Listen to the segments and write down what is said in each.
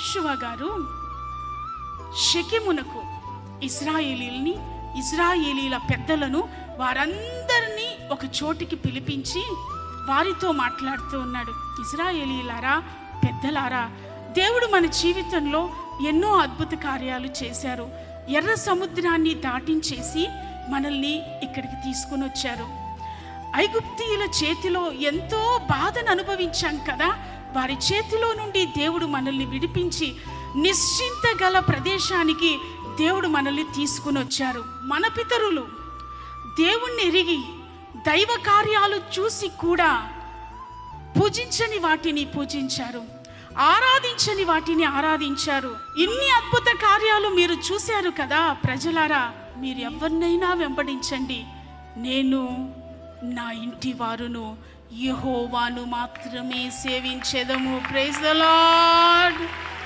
యహోశువ గారు షకిమునకు ఇస్రాయేలీల్ని ఇజ్రాయేలీల పెద్దలను వారందరినీ ఒక చోటికి పిలిపించి వారితో మాట్లాడుతూ ఉన్నాడు. ఇజ్రాయేలీలారా పెద్దలారా దేవుడు మన జీవితంలో ఎన్నో అద్భుత కార్యాలు చేశారు. ఎర్ర సముద్రాన్ని దాటించేసి మనల్ని ఇక్కడికి తీసుకుని వచ్చారు. ఐగుప్తీయుల చేతిలో ఎంతో బాధను అనుభవించాం కదా వారి చేతిలో నుండి దేవుడు మనల్ని విడిపించి నిశ్చింత గల ప్రదేశానికి దేవుడు మనల్ని తీసుకుని వచ్చారు. మన పితరులు దేవుణ్ణి ఎరిగి దైవ కార్యాలు చూసి కూడా పూజించని వాటిని పూజించారు. ఆరాధించని వాటిని ఆరాధించారు. ఇన్ని అద్భుత కార్యాలు మీరు చూశారు కదా ప్రజలారా మీరు ఎవరినైనా వెంబడించండి. నేను నా ఇంటి వారును యహోవాను మాత్రమే సేవించేదము. Praise the Lord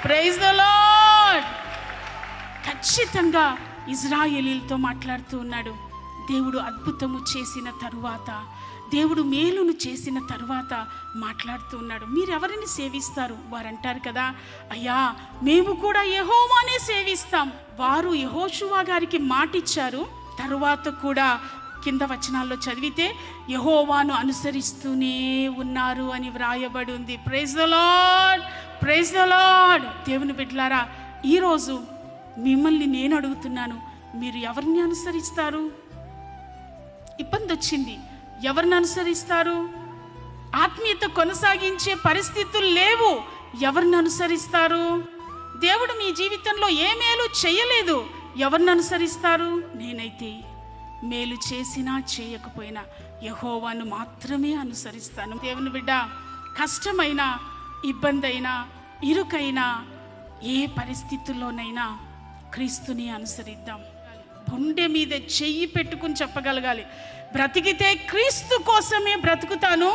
praise the Lord ఖచ్చితంగా ఇజ్రాయేలీలతో మాట్లాడుతూ ఉన్నాడు. దేవుడు అద్భుతము చేసిన తరువాత దేవుడు మేలును చేసిన తరువాత మాట్లాడుతూ ఉన్నాడు. మీరు ఎవరిని సేవిస్తారు? వారు అంటారు కదా. అయ్యా మేము కూడా యహోవానే సేవిస్తాం. వారు యహోషువా గారికి మాటిచ్చారు. తరువాత కూడా కింద వచనాల్లో చదివితే యహోవాను అనుసరిస్తూనే ఉన్నారు అని వ్రాయబడి ఉంది praise the Lord praise the Lord దేవుని బిడ్డలారా ఈరోజు మిమ్మల్ని నేను అడుగుతున్నాను మీరు ఎవరిని అనుసరిస్తారు? ఇబ్బంది వచ్చింది. ఎవరిని అనుసరిస్తారు? ఆత్మీయత కొనసాగించే పరిస్థితులు లేవు. ఎవరిని అనుసరిస్తారు? దేవుడు మీ జీవితంలో ఏ మేలు చేయలేదు. ఎవరిని అనుసరిస్తారు? నేనైతే. మేలు చేసినా చేయకపోయినా యహోవాను మాత్రమే అనుసరిస్తాను. దేవుని బిడ్డ కష్టమైన ఇబ్బంది అయినా ఇరుకైనా ఏ పరిస్థితుల్లోనైనా క్రీస్తుని అనుసరిద్దాం. గుండె మీద చెయ్యి పెట్టుకుని చెప్పగలగాలి. బ్రతికితే క్రీస్తు కోసమే బ్రతుకుతాను.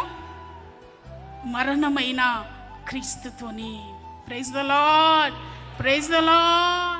మరణమైన క్రీస్తుతోని. Praise the Lord praise the Lord